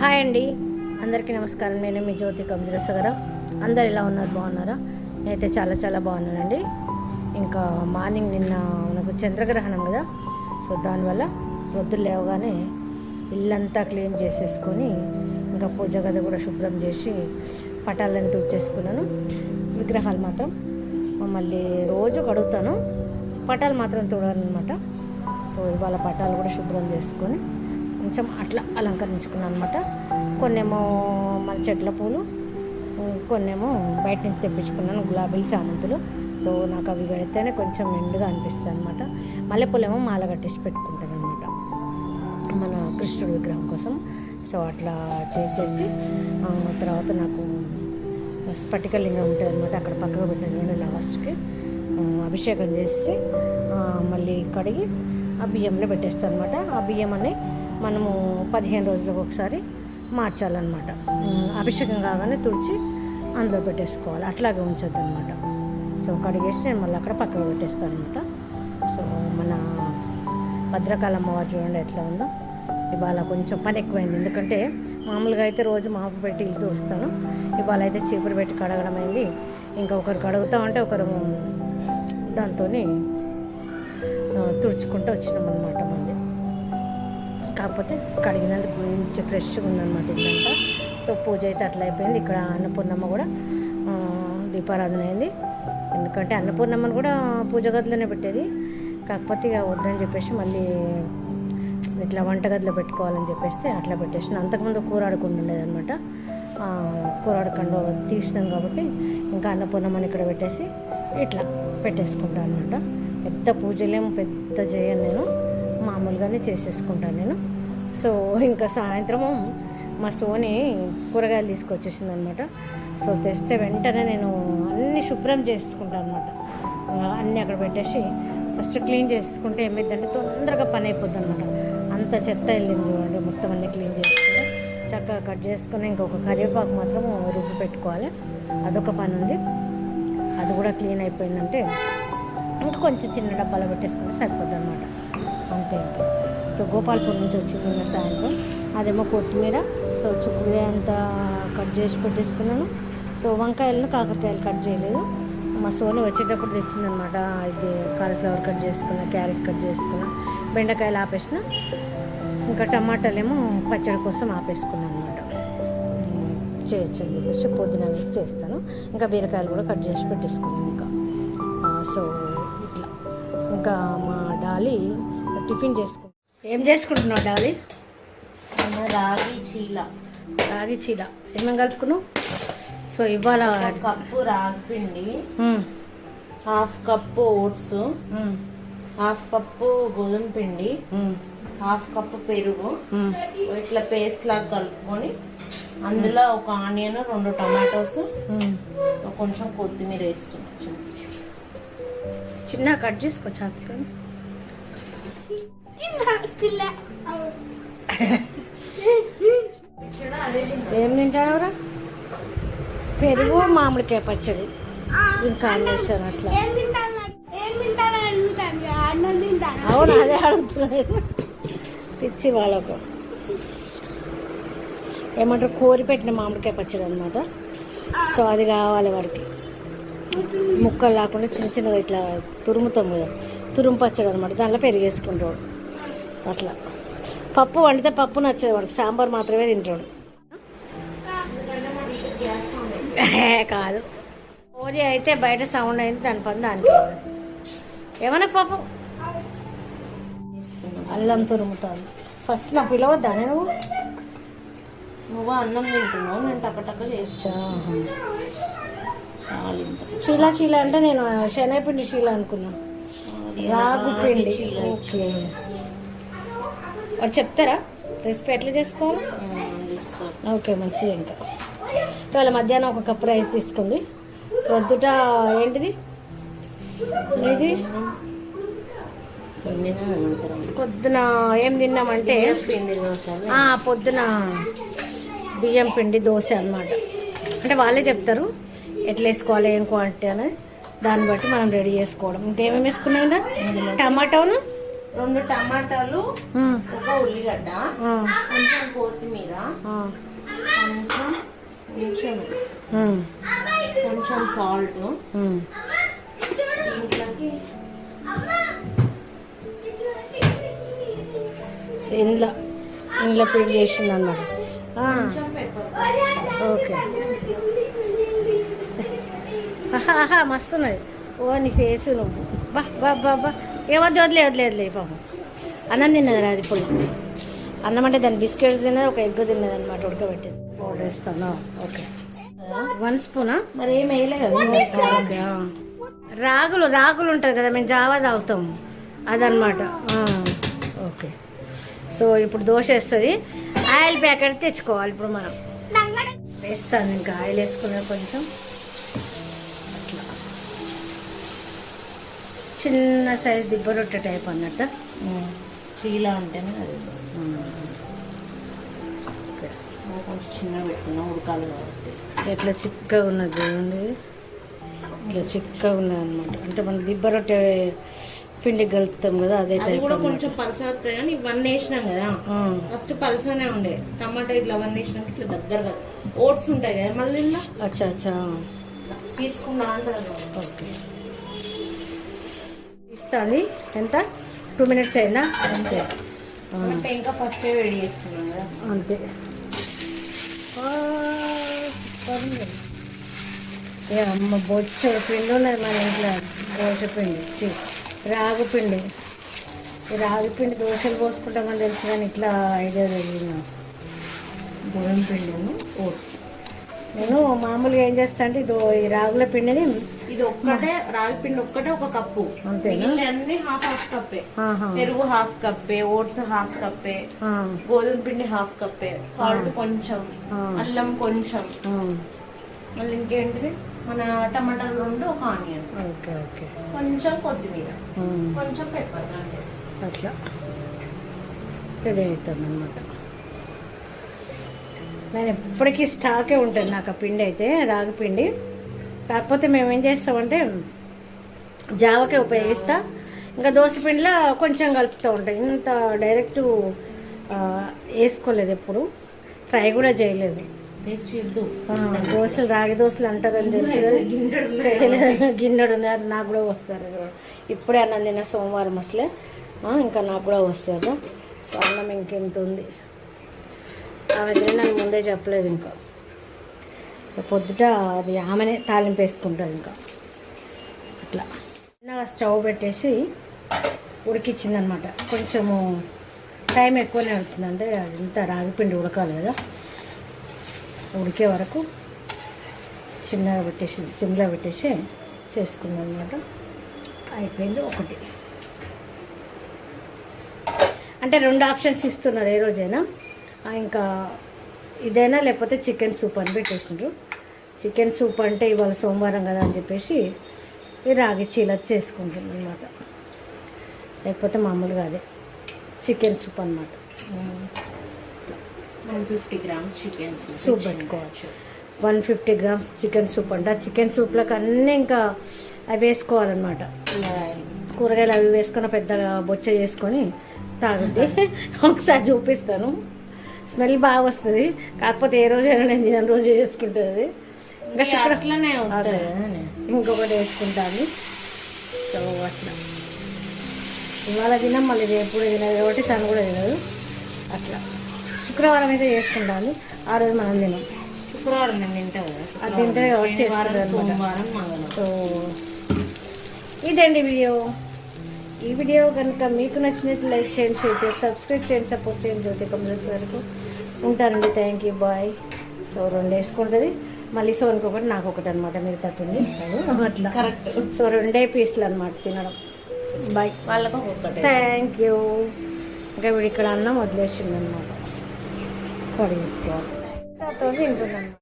Hi అండి. అందరికీ నమస్కారం. నేను మీ జ్యోతి కమిద్రసగర అందరు ఎలా ఉన్నారు? బాగున్నారా? నేనైతే చాలా చాలా బాగున్నానండి. ఇంకా మార్నింగ్ నిన్న మనకు చంద్రగ్రహణం కదా. సో దానివల్ల పొద్దున్న లేవగానే ఇల్లంతా క్లీన్ చేసేసుకొని ఇంకా పూజ గది కూడా శుభ్రం చేసి పటాలను తుడిచేసుకున్నాను. విగ్రహాలు మాత్రం మళ్ళీ రోజు కడుగుతాను. పటాలు మాత్రం తుడనమాట సో ఇవాళ పటాలు కూడా శుభ్రం చేసుకొని కొంచెం అట్లా అలంకరించుకున్నాను అనమాట కొన్నేమో మన చెట్ల పూలు కొన్నేమో బయట నుంచి తెప్పించుకున్నాను గులాబీలు చామంతులు. సో నాకు అవి పెడితేనే కొంచెం నిండుగా అనిపిస్తుంది అనమాట మల్లెపూలేమో మాల కట్టేసి పెట్టుకుంటాను అనమాట మన కృష్ణుడి విగ్రహం కోసం. సో అట్లా చేసేసి తర్వాత నాకు స్ఫటికలింగం ఉంటుంది అనమాట అక్కడ పక్కకు పెట్టిన లాస్ట్కి అభిషేకం చేసి మళ్ళీ కడిగి ఆ బియ్యంలో పెట్టేస్తాను అనమాట ఆ బియ్యం అనే మనము పదిహేను రోజులకు ఒకసారి మార్చాలన్నమాట. అభిషేకం కాగానే తుడిచి అందులో పెట్టేసుకోవాలి. అట్లాగే ఉంచొద్దు అనమాట సో కడిగేసి నేను మళ్ళీ అక్కడ పక్కకు పెట్టేస్తాను అనమాట సో మన భద్రకాళ అమ్మవారు చూడండి ఎట్లా ఉందో. ఇవాళ కొంచెం పని ఎక్కువైంది. ఎందుకంటే మామూలుగా అయితే రోజు మాపు పెట్టి ఇల్లు తుడుస్తాను. ఇవాళ అయితే చీపురు పెట్టి కడగడం అయింది. ఇంకా ఒకరు కడుగుతా ఉంటే ఒకరు దాంతో తుడుచుకుంటూ వచ్చినాం అనమాట మనం. కాకపోతే కడిగినందుకు మంచి ఫ్రెష్గా ఉందన్నమాట ఇదంతా సో పూజ అయితే అట్లా అయిపోయింది. ఇక్కడ అన్నపూర్ణమ్మ కూడా దీపారాధన అయింది. ఎందుకంటే అన్నపూర్ణమ్మని కూడా పూజ గదిలోనే పెట్టేది. కాకపోతే ఇక వద్దని చెప్పేసి మళ్ళీ ఇట్లా వంటగదిలో పెట్టుకోవాలని చెప్పేస్తే అట్లా పెట్టేసిన. అంతకుముందు కూరాడకుండా ఉండేదనమాట కూర కూరాడకుండా తీసినాం కాబట్టి ఇంకా అన్నపూర్ణమ్మని ఇక్కడ పెట్టేసి ఇట్లా పెట్టేసుకుంటాను అనమాట పెద్ద పూజలేము పెద్ద చేయను నేను. మామూలుగానే చేసేసుకుంటాను నేను. సో ఇంకా సాయంత్రము మా సోని కూరగాయలు తీసుకొచ్చేసింది అనమాట సో తెస్తే వెంటనే నేను అన్నీ శుభ్రం చేసుకుంటాను అనమాట అన్నీ అక్కడ పెట్టేసి ఫస్ట్ క్లీన్ చేసుకుంటే ఏమైందంటే తొందరగా పని అయిపోద్ది అనమాట అంత చెత్త వెళ్ళింది చూడండి మొత్తం అన్నీ క్లీన్ చేసుకుంటే. చక్కగా కట్ చేసుకుని ఇంకొక కరివేపాకు మాత్రం రుబ్బు పెట్టుకోవాలి. అదొక పని ఉంది. అది కూడా క్లీన్ అయిపోయిందంటే ఇంకా కొంచెం చిన్న డబ్బాలో పెట్టేసుకుంటే సరిపోద్ది అనమాట అంతే ఇంకా సో గోపాల్పూర్ నుంచి వచ్చింది నిన్న సాయంత్రం. అదేమో కొత్తిమీర సో చుక్కుడుకాయ అంతా కట్ చేసి పెట్టేసుకున్నాను. సో వంకాయలను కాకరకాయలు కట్ చేయలేదు. మా సోని వచ్చేటప్పుడు తెచ్చిందనమాట ఇది కాలీఫ్లవర్ కట్ చేసుకున్నా క్యారెట్ కట్ చేసుకున్నా. బెండకాయలు ఆపేసిన. ఇంకా టమాటాలేమో పచ్చడి కోసం ఆపేసుకున్నాను అనమాట చేయొచ్చు అని చెప్పేసి పొద్దున వేసి చేస్తాను. ఇంకా బీరకాయలు కూడా కట్ చేసి పెట్టేసుకున్నాను ఇంకా. సో ఇట్లా. ఇంకా మా డాలి టిఫిన్ చేసుకుంటా ఏం చేసుకుంటున్నావు డాలి రాగి చీల. రాగి చీల. ఏమేమి కలుపుకున్నావు? సో ఇవాళ కప్పు రాగి పిండి half cup oats half cup గోధుమ పిండి హాఫ్ కప్పు పెరుగు. ఇట్లా పేస్ట్ లాగా కలుపుకొని అందులో ఒక ఆనియన్ రెండు టమాటోస్. కొంచెం కొత్తిమీర వేస్తున్నాం చిన్న కట్ చేసుకో చాకుకొని ఏం తింటావురా పెరుగు మామిడికాయ పచ్చడి. ఇంకా కాంబినేషన్ అట్లా. అవును అదే అడుగుతుంది పిచ్చి వాళ్ళకు. ఏమంటారు? కోరి పెట్టిన మామిడికాయ పచ్చడి అనమాట సో అది కావాలి వాడికి. ముక్కలు లేకుండా చిన్న చిన్నగా ఇట్లా తురుముతాం కదా. తురుము పచ్చడి అనమాట దాంట్లో పెరిగేసుకుంటాడు అట్లా. పప్పు వండితే పప్పు నచ్చదు వాడికి సాంబార్ మాత్రమే తింటాడు. కాదు. కోరి అయితే బయట సౌండ్ అయింది దాని పని దానికి ఏమన్నా పాపం అల్లం తురుముతాను. ఫస్ట్ నా పిలవద్దా నువ్వు? నువ్వు అన్నం తింటున్నావు? నేను టకటక చేస్తా. చాలు చీలా చీల అంటే నేను శనగపిండి చీల అనుకున్నా. రాగు పిండి చీల. ఓకే. వాడు చెప్తారా? రెసిపీ ఎట్లా చేసుకోవాలి? ఓకే మంచిది ఇంకా. ఇవాళ మధ్యాహ్నం ఒక కప్ రైస్ తీసుకుంది. పొద్దుట ఏంటిది? ఇది? పొద్దున ఏం తిన్నామంటే పొద్దున బియ్యం పిండి దోశ అన్నమాట. అంటే వాళ్ళే చెప్తారు ఎట్లా వేసుకోవాలి ఏం క్వాంటిటీ అనేది. దాన్ని బట్టి మనం రెడీ చేసుకోవడం. ఇంకేమేమి వేసుకున్నాం టమాటోను? రెండు టమాటాలు ఒక ఉల్లిగడ్డ కొంచెం కొత్తిమీర కొంచెం కొంచెం కొంచెం సాల్ట్. దీంట్లోకి ఇంట్లో ఇంట్లో పిండి చేసింది పెప్పర్ ఓకే. మస్తున్నది ఓ నీ ఫేస్ నువ్వు. బా బా బా బా. ఏమొద్దు వదిలే వదిలే వదిలే పాపం. అన్నం తిన్నది రా ఇప్పుడు. అన్నం అంటే దాని బిస్కెట్స్ తిన్నది ఒక ఎగ్ తిన్నది అనమాట ఉడకబెట్టేది. పౌడర్ వేస్తాను? ఓకే. వన్ స్పూనా? మరి ఏం వేయలేదు కదా. రాగులు రాగులు ఉంటుంది కదా మేము జావా తాగుతాం. అదనమాట ఆ, ఓకే. సో ఇప్పుడు దోశ వేస్తుంది. ఆయిల్ ప్యాకెట్ తెచ్చుకోవాలి ఇప్పుడు మనం. వేస్తాను ఇంకా ఆయిల్ వేసుకున్నా కొంచెం. చిన్న సైజ్ దిబ్బ రొట్టె టైప్ అన్నట్టు. చీలా అంటేనే అది. కొంచెం చిన్నగా పెట్టుకున్నాం ఉడకాలి కాబట్టి. ఎట్లా చిక్కగా ఉన్నది చూడండి. ఇట్లా చిక్కగా ఉన్నది అనమాట అంటే మనం దిబ్బ రొట్టె పిండి కలుపుతాం కదా అదే అది టైప్ కూడా కొంచెం పలస వస్తాయి కానీ ఇవన్నీ వేసినాం కదా. ఫస్ట్ పలసనే ఉండే. టమాటా ఇట్లా అవన్నీ వేసినాక ఇట్లా దగ్గరగా. ఓట్స్ ఉంటాయి కదా మళ్ళీ అచ్చా అచ్చా. తీసుకున్నా అంటారు ఓకే. ఇస్తుంది ఎంత? టూ మినిట్స్ అయిందా? అంతే. ఇంకా ఫస్ట్ వేడి చేసుకున్నాం కదా. అంతే. అమ్మ బొచ్చ పిండి ఉన్నది మన ఇంట్లో. దోశ పిండి రాగి పిండి. ఈ రాగి పిండి దోశలు పోసుకుంటామని తెలుసు కానీ ఇట్లా ఐడియా తెలియదు నాకు. గోధుమ పిండి ఓట్స్ నేను మామూలుగా ఏం చేస్తా అంటే ఇదో ఈ రాగుల పిండిని ఇది ఒక్కటే రాగి పిండి ఒక్కటే ఒక కప్పు. అన్ని హాఫ్ హాఫ్ కప్పే. పెరుగు హాఫ్ కప్పే ఓట్స్ హాఫ్ కప్పే గోధుమ పిండి హాఫ్ కప్పే. సాల్ట్ కొంచెం. అల్లం కొంచెం. మళ్ళీ ఇంకేంటిది? మన టమాటాలు రెండు ఒక ఆనియన్. Okay okay. కొంచెం కొత్తిమీర. ఆ, కొంచెం పెప్పర్ అట్లా. రెడీ అవుతుంది అనమాట నేను ఎప్పటికీ స్టాకే ఉంటుంది నాకు ఆ పిండి అయితే రాగి పిండి. కాకపోతే మేము ఏం చేస్తామంటే జావకే ఉపయోగిస్తా. ఇంకా దోశ పిండిలో కొంచెం కలుపుతూ ఉంటాయి ఇంత డైరెక్ట్ ఆ, వేసుకోలేదు ఎప్పుడు. ట్రై కూడా చేయలేదు. ఆ, దోశలు రాగి దోశలు అంటారని తెలుసు గిన్నెడు ఉన్నారు నాకు కూడా వస్తారు. ఇప్పుడే అన్నం తిన్న సోమవారం అసలే. ఆ, ఇంకా నాకు కూడా వస్తారు సో అన్నం ఇంకెంత ఉంది? ఆమె తినని ముందే చెప్పలేదు ఇక. పొద్దుట అది ఆమెనే తాలింపు వేసుకుంటుంది ఇంకా. అట్లా. చిన్నగా స్టవ్ పెట్టేసి ఉడికిచ్చిందనమాట. కొంచెము టైం ఎక్కువనే అవుతుంది. అంటే అది ఇంత రాగిపిండి ఉడకాలి కదా. ఉడికే వరకు చిన్నగా పెట్టేసి సిమ్లో పెట్టేసి చేసుకున్నాం అనమాట అయిపోయింది ఒకటి. అంటే రెండు ఆప్షన్స్ ఇస్తున్నారు ఏ రోజైనా. ఇంకా ఇదైనా లేకపోతే చికెన్ సూప్ అని పెట్టేసిండ్రు. చికెన్ సూప్ అంటే ఇవాళ సోమవారం కదా అని చెప్పేసి ఈ రాగి చీల చేసుకుంటుంది అనమాట లేకపోతే మామూలుగా అదే. చికెన్ సూప్ అనమాట one fifty grams chicken soup పెట్టుకోవచ్చు. One fifty grams chicken soup అంట. చికెన్ సూప్లోకి అన్నీ ఇంకా అవి వేసుకోవాలన్నమాట. కూరగాయలు అవి వేసుకున్న పెద్దగా బొచ్చ చేసుకొని తాగండి ఒకసారి చూపిస్తాను. స్మెల్ బాగా వస్తుంది. కాకపోతే ఏ రోజైనా నేను తిన రోజు చేసుకుంటుంది. ఇంకా అట్లనే ఇంకొకటి వేసుకుంటాను సో అట్లా. ఇవాళ తినం మళ్ళీ రేపు కూడా తినదు కాబట్టి తను కూడా తినదు. అట్లా. శుక్రవారం అయితే చేసుకుంటాను. ఆ రోజు మనం తినం. శుక్రవారం నేను అది తింటే మంగళవారం. సో ఇదండి వీడియో? ఈ వీడియో కనుక మీకు నచ్చినట్టు లైక్ చేయండి షేర్ చేయండి సబ్స్క్రైబ్ చేయండి సపోర్ట్ చేయండి. జ్యోతి కమలస్ వరకు ఉంటానండి. థ్యాంక్ యూ బాయ్ సో రెండు వేసుకుంటుంది. మళ్ళీ సో ఇంకొకటి నాకు ఒకటి అనమాట మీరు తప్పింది అట్లా. కరెక్ట్ సో రెండే పీసులు అనమాట తినడం. బాయ్ వాళ్ళకు థ్యాంక్ యూ ఇంకా వీడు ఇక్కడ అన్నం వదిలేసింది అనమాట కడిగేసుకోవాలి తింటున్నాను.